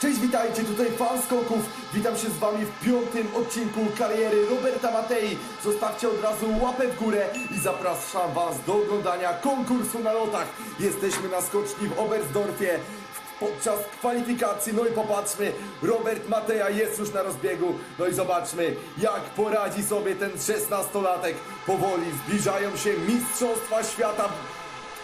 Cześć, witajcie, tutaj fan skoków. Witam się z wami w piątym odcinku kariery Roberta Matei. Zostawcie od razu łapę w górę i zapraszam was do oglądania konkursu na lotach. Jesteśmy na skoczni w Oberstdorfie podczas kwalifikacji. No i popatrzmy, Robert Mateja jest już na rozbiegu. No i zobaczmy, jak poradzi sobie ten 16-latek. Powoli zbliżają się Mistrzostwa Świata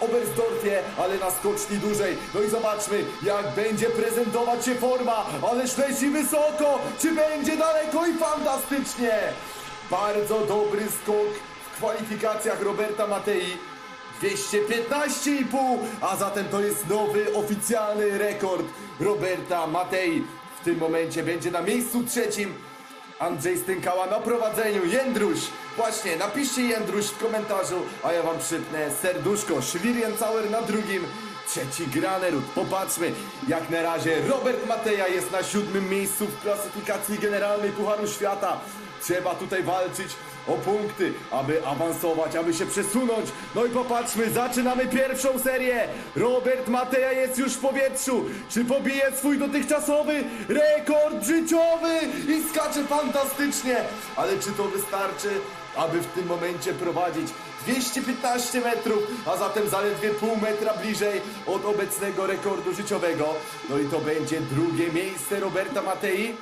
Oberstdorfie, ale na skoczni dłużej. No i zobaczmy, jak będzie prezentować się forma. Ależ leci wysoko, czy będzie daleko i fantastycznie. Bardzo dobry skok w kwalifikacjach Roberta Matei. 215,5, a zatem to jest nowy oficjalny rekord Roberta Matei. W tym momencie będzie na miejscu trzecim Andrzej Stękała na prowadzeniu. Jędruś, właśnie, napiszcie Jędruś w komentarzu, a ja wam przypnę serduszko. Szwirien Cauer na drugim, trzeci Granerud. Popatrzmy, jak na razie Robert Mateja jest na siódmym miejscu w klasyfikacji generalnej Pucharu Świata. Trzeba tutaj walczyć o punkty, aby awansować, aby się przesunąć. No i popatrzmy, zaczynamy pierwszą serię. Robert Mateja jest już w powietrzu. Czy pobije swój dotychczasowy rekord życiowy i skacze fantastycznie? Ale czy to wystarczy, aby w tym momencie prowadzić 215 metrów, a zatem zaledwie pół metra bliżej od obecnego rekordu życiowego? No i to będzie drugie miejsce Roberta Matei.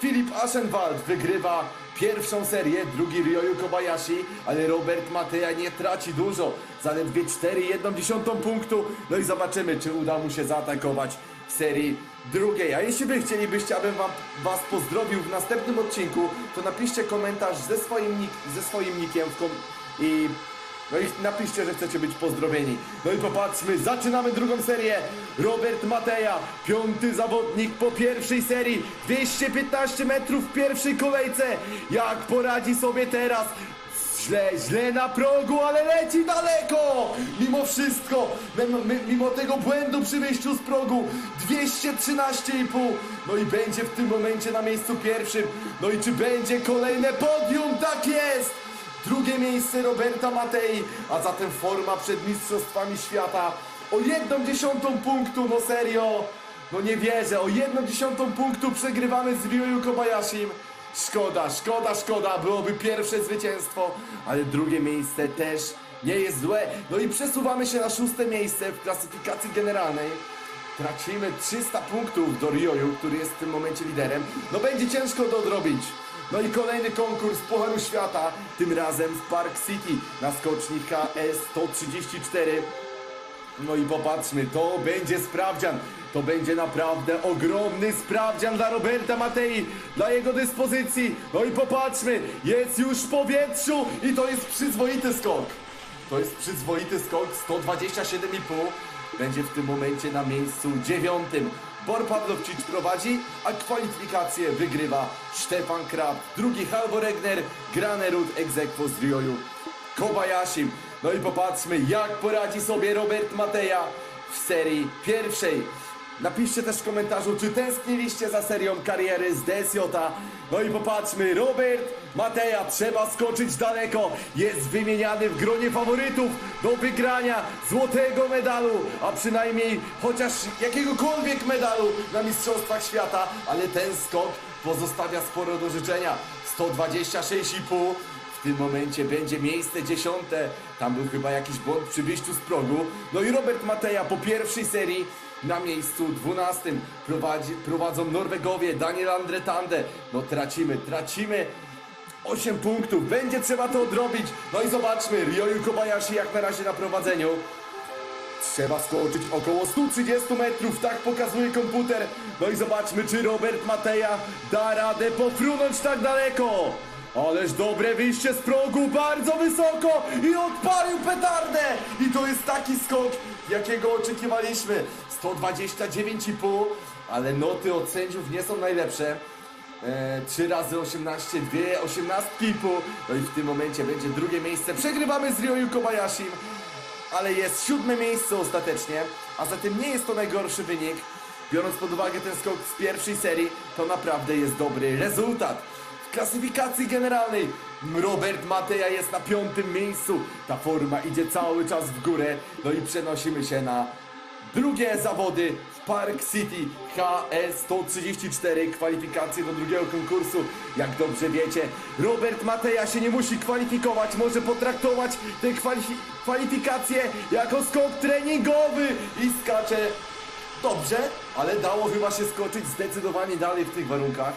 Filip Aschenwald wygrywa pierwszą serię, drugi Ryoyu Kobayashi, ale Robert Mateja nie traci dużo, zaledwie 4,1 punktu. No i zobaczymy, czy uda mu się zaatakować w serii drugiej. A jeśli wy chcielibyście, abym wam, was pozdrowił w następnym odcinku, to napiszcie komentarz ze swoim, nick, ze swoim nickiem w kom i no i napiszcie, że chcecie być pozdrowieni. No i popatrzmy, zaczynamy drugą serię. Robert Mateja, piąty zawodnik po pierwszej serii. 215 metrów w pierwszej kolejce. Jak poradzi sobie teraz? Źle, źle na progu, ale leci daleko! Mimo wszystko, mimo, tego błędu przy wyjściu z progu, 213,5. No i będzie w tym momencie na miejscu pierwszym. No i czy będzie kolejne podium? Tak jest! Drugie miejsce Roberta Matei, a zatem forma przed Mistrzostwami Świata o jedną dziesiątą punktu, no serio! No nie wierzę, o jedną dziesiątą punktu przegrywamy z Ryoyu Kobayashim. Szkoda, szkoda, szkoda, byłoby pierwsze zwycięstwo, ale drugie miejsce też nie jest złe. No i przesuwamy się na szóste miejsce w klasyfikacji generalnej. Tracimy 300 punktów do Ryoyu, który jest w tym momencie liderem. No będzie ciężko to odrobić. No i kolejny konkurs Pucharu Świata, tym razem w Park City na skoczni KS 134. No i popatrzmy, to będzie sprawdzian. To będzie naprawdę ogromny sprawdzian dla Roberta Matei, dla jego dyspozycji. No i popatrzmy, jest już w powietrzu i to jest przyzwoity skok. To jest przyzwoity skok, 127,5. Będzie w tym momencie na miejscu dziewiątym. Bor Pawlowczyk prowadzi, a kwalifikację wygrywa Stefan Krab. Drugi Halvor Regner, Granerud Egzekwo z Ryoyu Kobayashi. No i popatrzmy, jak poradzi sobie Robert Mateja w serii pierwszej. Napiszcie też w komentarzu, czy tęskniliście za serią kariery z DSJ. No i popatrzmy, Robert Mateja trzeba skoczyć daleko. Jest wymieniany w gronie faworytów do wygrania złotego medalu, a przynajmniej chociaż jakiegokolwiek medalu na Mistrzostwach Świata. Ale ten skok pozostawia sporo do życzenia. 126,5 w tym momencie będzie miejsce dziesiąte. Tam był chyba jakiś błąd przy wyjściu z progu. No i Robert Mateja po pierwszej serii na miejscu dwunastym prowadzi, prowadzą Norwegowie, Daniel Andretande. No tracimy, tracimy 8 punktów. Będzie trzeba to odrobić. No i zobaczmy, Ryoyu Kobayashi jak na razie na prowadzeniu. Trzeba skoczyć około 130 metrów, tak pokazuje komputer. No i zobaczmy, czy Robert Mateja da radę pofrunąć tak daleko. Ależ dobre wyjście z progu, bardzo wysoko i odpalił petardę! I to jest taki skok, jakiego oczekiwaliśmy. 129,5, ale noty od sędziów nie są najlepsze. E, 3 razy 18, 2 osiemnastki i pół. No i w tym momencie będzie drugie miejsce. Przegrywamy z Ryoyu Kobayashim, ale jest siódme miejsce ostatecznie, a zatem nie jest to najgorszy wynik. Biorąc pod uwagę ten skok z pierwszej serii, to naprawdę jest dobry rezultat. Klasyfikacji generalnej Robert Mateja jest na piątym miejscu. Ta forma idzie cały czas w górę. No i przenosimy się na drugie zawody w Park City HE134 kwalifikacje do drugiego konkursu. Jak dobrze wiecie, Robert Mateja się nie musi kwalifikować, może potraktować te kwalifi- kwalifikacje jako skok treningowy i skacze dobrze, ale dało chyba się skoczyć zdecydowanie dalej w tych warunkach.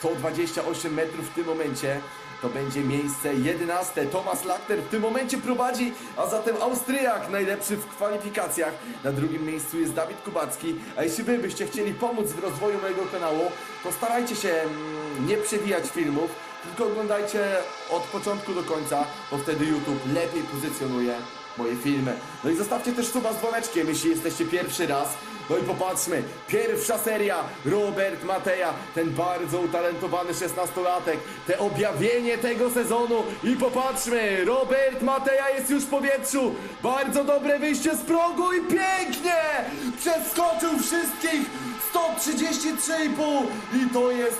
128 metrów w tym momencie. To będzie miejsce 11. Thomas Lachter w tym momencie prowadzi, a zatem Austriak najlepszy w kwalifikacjach. Na drugim miejscu jest Dawid Kubacki. A jeśli wy byście chcieli pomóc w rozwoju mojego kanału, to starajcie się mm, nie przewijać filmów, tylko oglądajcie od początku do końca, bo wtedy YouTube lepiej pozycjonuje moje filmy. No i zostawcie też suba z dzwoneczkiem, jeśli jesteście pierwszy raz. No i popatrzmy, pierwsza seria, Robert Mateja, ten bardzo utalentowany 16-latek, te objawienie tego sezonu i popatrzmy, Robert Mateja jest już w powietrzu, bardzo dobre wyjście z progu i pięknie przeskoczył wszystkich 133,5 i to jest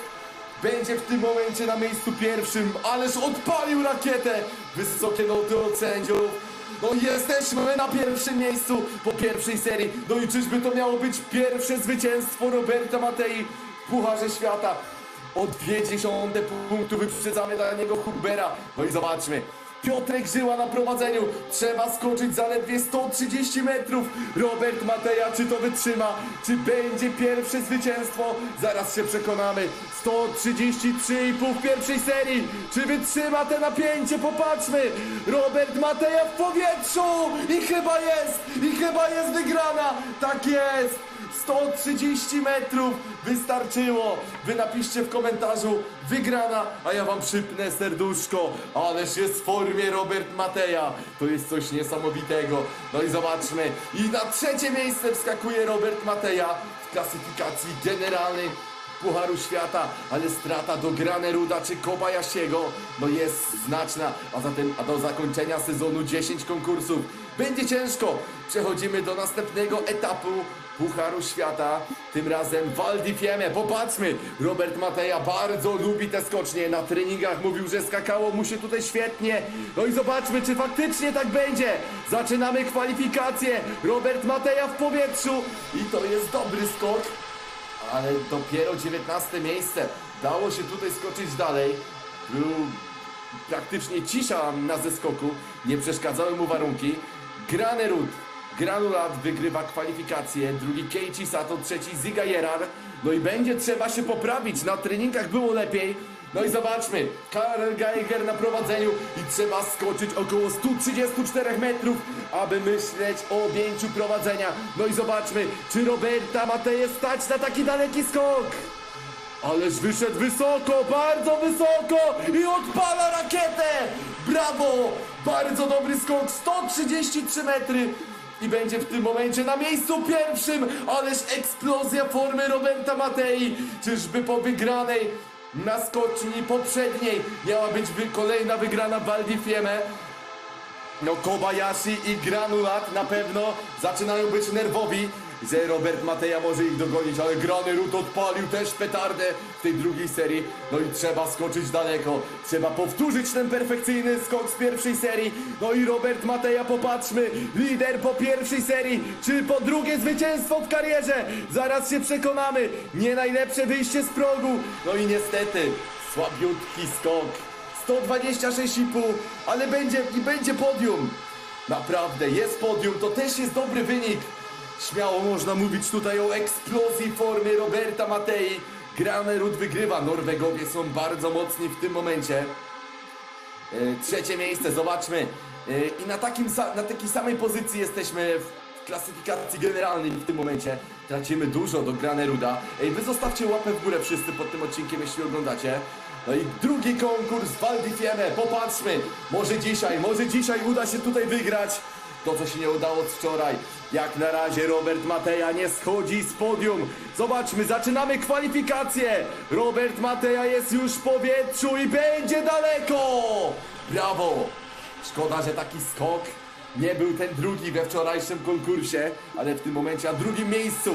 będzie w tym momencie na miejscu pierwszym, ależ odpalił rakietę! Wysokie noty od sędziów. No jesteśmy na pierwszym miejscu po pierwszej serii. No i czyżby to miało być pierwsze zwycięstwo Roberta Matei w Pucharze Świata? O dwie dziesiąte punktu wyprzedzamy dla niego Hubera. No i zobaczmy. Piotrek Żyła na prowadzeniu. Trzeba skoczyć zaledwie 130 metrów. Robert Mateja, czy to wytrzyma? Czy będzie pierwsze zwycięstwo? Zaraz się przekonamy. 133,5 w pierwszej serii. Czy wytrzyma te napięcie? Popatrzmy. Robert Mateja w powietrzu. I chyba jest. I chyba jest wygrana. Tak jest. 130 metrów wystarczyło. Wy napiszcie w komentarzu wygrana, a ja wam przypnę serduszko. Ależ jest w formie Robert Mateja. To jest coś niesamowitego. No i zobaczmy. I na trzecie miejsce wskakuje Robert Mateja w klasyfikacji generalnej. Pucharu Świata, ale strata do Graneruda czy Kobayashiego no jest znaczna, a zatem a do zakończenia sezonu 10 konkursów będzie ciężko. Przechodzimy do następnego etapu Pucharu Świata, tym razem Val di Fiemme. Popatrzmy, Robert Mateja bardzo lubi te skocznie, na treningach mówił, że skakało mu się tutaj świetnie. No i zobaczmy, czy faktycznie tak będzie. Zaczynamy kwalifikacje, Robert Mateja w powietrzu i to jest dobry skok ale dopiero 19 miejsce. Dało się tutaj skoczyć dalej. Był praktycznie cisza na zeskoku, nie przeszkadzały mu warunki. Granerud, Granulat wygrywa kwalifikację, drugi Keiichi Sato, trzeci Ziga Gerard. No i będzie trzeba się poprawić, na treningach było lepiej. No i zobaczmy, Karel Geiger na prowadzeniu i trzeba skoczyć około 134 metrów, aby myśleć o objęciu prowadzenia. No i zobaczmy, czy Roberta Mateje stać na taki daleki skok. Ależ wyszedł wysoko, bardzo wysoko i odpala rakietę! Brawo! Bardzo dobry skok, 133 metry i będzie w tym momencie na miejscu pierwszym, ależ eksplozja formy Roberta Matei. Czyżby po wygranej na skoczni poprzedniej miała być wy kolejna wygrana w Val di Fiemme? No Kobayashi i Granulat na pewno zaczynają być nerwowi, że Robert Mateja może ich dogonić, ale Grany Rut odpalił też petardę w tej drugiej serii. No i trzeba skoczyć daleko, trzeba powtórzyć ten perfekcyjny skok z pierwszej serii. No i Robert Mateja, popatrzmy, lider po pierwszej serii, czy po drugie zwycięstwo w karierze? Zaraz się przekonamy, nie najlepsze wyjście z progu. No i niestety, słabiutki skok. 126,5, ale będzie i będzie podium. Naprawdę, jest podium, to też jest dobry wynik. Śmiało można mówić tutaj o eksplozji formy Roberta Matei. Granerud wygrywa, Norwegowie są bardzo mocni w tym momencie. E, Trzecie miejsce, zobaczmy. E, I na, takim, na takiej samej pozycji jesteśmy w klasyfikacji generalnej w tym momencie. Tracimy dużo do Graneruda. Ej, wy zostawcie łapę w górę wszyscy pod tym odcinkiem, jeśli oglądacie. No i drugi konkurs Val di Fiemme. Popatrzmy, może dzisiaj, może dzisiaj uda się tutaj wygrać. To, co się nie udało od wczoraj. Jak na razie Robert Mateja nie schodzi z podium. Zobaczmy, zaczynamy kwalifikacje. Robert Mateja jest już w powietrzu i będzie daleko. Brawo! Szkoda, że taki skok nie był ten drugi we wczorajszym konkursie, ale w tym momencie na drugim miejscu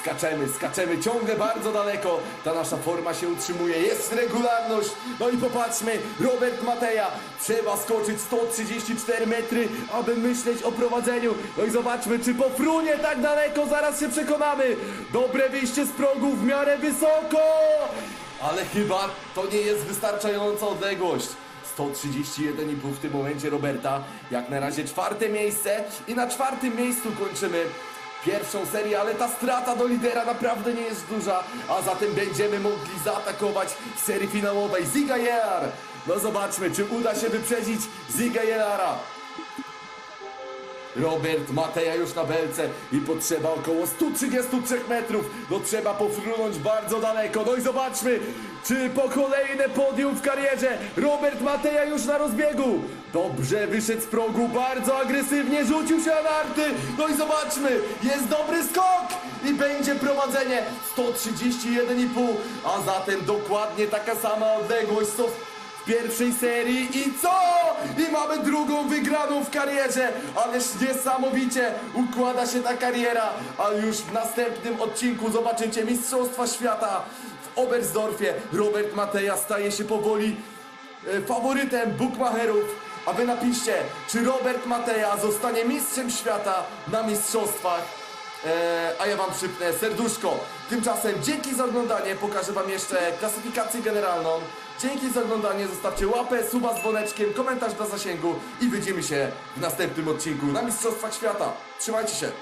Skaczemy, skaczemy ciągle bardzo daleko. Ta nasza forma się utrzymuje, jest regularność. No i popatrzmy, Robert Mateja. Trzeba skoczyć 134 metry, aby myśleć o prowadzeniu. No i zobaczmy, czy pofrunie tak daleko, zaraz się przekonamy. Dobre wyjście z progu, w miarę wysoko. Ale chyba to nie jest wystarczająca odległość. 131,5 w tym momencie Roberta. Jak na razie czwarte miejsce i na czwartym miejscu kończymy pierwszą serię, ale ta strata do lidera naprawdę nie jest duża, a zatem będziemy mogli zaatakować w serii finałowej Ziga Jelar. No zobaczmy, czy uda się wyprzedzić Ziga Jelara. Robert Mateja już na belce i potrzeba około 133 metrów. No trzeba pofrunąć bardzo daleko. No i zobaczmy, czy po kolejne podium w karierze Robert Mateja już na rozbiegu. Dobrze wyszedł z progu, bardzo agresywnie rzucił się na narty. No i zobaczmy, jest dobry skok i będzie prowadzenie 131,5, a zatem dokładnie taka sama odległość co pierwszej serii i co? I mamy drugą wygraną w karierze, ależ niesamowicie układa się ta kariera, a już w następnym odcinku zobaczycie Mistrzostwa Świata w Oberstdorfie. Robert Mateja staje się powoli e, faworytem bookmacherów, a wy napiszcie, czy Robert Mateja zostanie mistrzem świata na mistrzostwach Eee, a ja wam przypnę serduszko. Tymczasem dzięki za oglądanie, pokażę wam jeszcze klasyfikację generalną. Dzięki za oglądanie, zostawcie łapę, suba z dzwoneczkiem, komentarz dla zasięgu i widzimy się w następnym odcinku na Mistrzostwach Świata. Trzymajcie się!